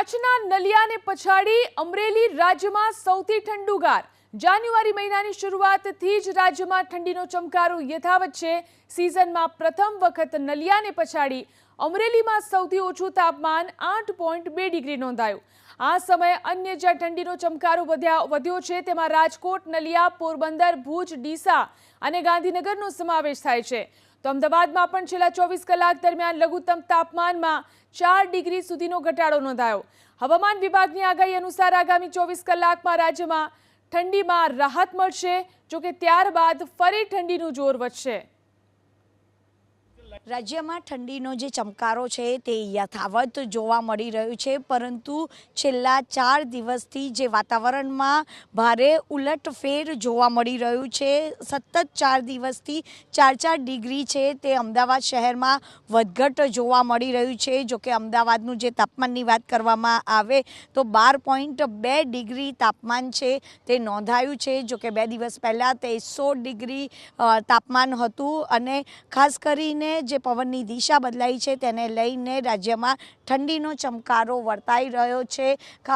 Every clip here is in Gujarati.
કચ્છના નલિયાને પછાડી અમરેલી રાજ્યમાં સૌથી ઠંડુગાર. જાન્યુઆરી મહિનાની શરૂઆતથી જ રાજ્યમાં ઠંડીનો ચમકારો યથાવત છે. સિઝનમાં પ્રથમ વખત નલિયાને પછાડી અમરેલીમાં સૌથી ઓછું તાપમાન આઠ પોઈન્ટ બે ડિગ્રી નોંધાયું. આ સમયે અન્ય જ્યાં ઠંડીનો ચમકારો વધ્યા વધ્યો છે, તેમાં રાજકોટ, નલિયા, પોરબંદર, ભુજ, ડીસા અને ગાંધીનગરનો સમાવેશ થાય છે. તો અમદાવાદમાં પણ છેલ્લા ચોવીસ કલાક દરમિયાન લઘુત્તમ તાપમાનમાં ચાર ડિગ્રી સુધીનો ઘટાડો નોંધાયો. હવામાન વિભાગની આગાહી અનુસાર આગામી ચોવીસ કલાકમાં રાજ્યમાં ઠંડીમાં રાહત મળશે, જોકે ત્યારબાદ ફરી ઠંડીનું જોર વધશે. રાજ્યમાં ઠંડીનો જે ચમકારો છે તે યથાવત જોવા મળી રહ્યું છે, પરંતુ છેલ્લા ચાર દિવસથી જે વાતાવરણમાં ભારે ઉલટફેર જોવા મળી રહ્યું છે, સતત ચાર દિવસથી ચાર ચાર ડિગ્રી છે તે અમદાવાદ શહેરમાં વધઘટ જોવા મળી રહ્યું છે. જો કે અમદાવાદનું જે તાપમાનની વાત કરવામાં આવે તો બાર પોઈન્ટ બે ડિગ્રી તાપમાન છે તે નોંધાયું છે. જો કે બે દિવસ પહેલાં તે સોળ ડિગ્રી તાપમાન હતું અને ખાસ કરીને જે પવનની દિશા બદલાઈ છે, તેને લઈને રાજ્યમાં ઠંડીનો ચમકારો વર્તાઈ રહ્યો છે.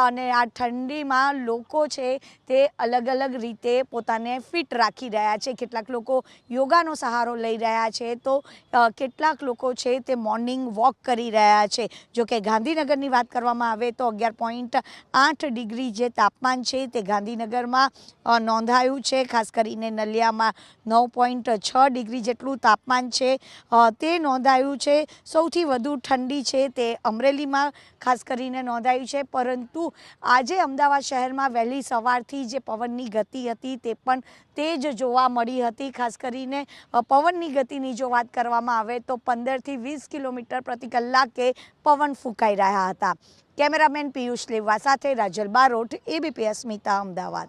અને આ ઠંડીમાં લોકો છે તે અલગ અલગ રીતે પોતાને ફિટ રાખી રહ્યા છે. કેટલાક લોકો યોગાનો સહારો લઈ રહ્યા છે, તો કેટલાક લોકો છે તે મોર્નિંગ વોક કરી રહ્યા છે. જો કે ગાંધીનગરની વાત કરવામાં આવે તો અગિયાર પોઈન્ટ આઠ ડિગ્રી જે તાપમાન છે તે ગાંધીનગરમાં નોંધાયું છે. ખાસ કરીને નલિયામાં નવ પોઈન્ટ છ ડિગ્રી જેટલું તાપમાન છે. તે નોંધાયું છે. સૌથી વધુ ઠંડી છે તે અમરેલીમાં, ખાસ કરીને નોંધાયું છે. પરંતુ આજે અમદાવાદ શહેરમાં વહેલી સવારથી જે પવનની ગતિ હતી તે પણ તેજ જોવા મળી હતી. ખાસ કરીને પવનની ગતિની જો વાત કરવામાં આવે તો પંદરથી વીસ કિલોમીટર પ્રતિ કલાકે પવન ફૂંકાઈ રહ્યા હતા. કેમેરામેન પિયુષ લેવા સાથે રાજલ બારોટ એબીપીએસ સ્મિતા અમદાવાદ.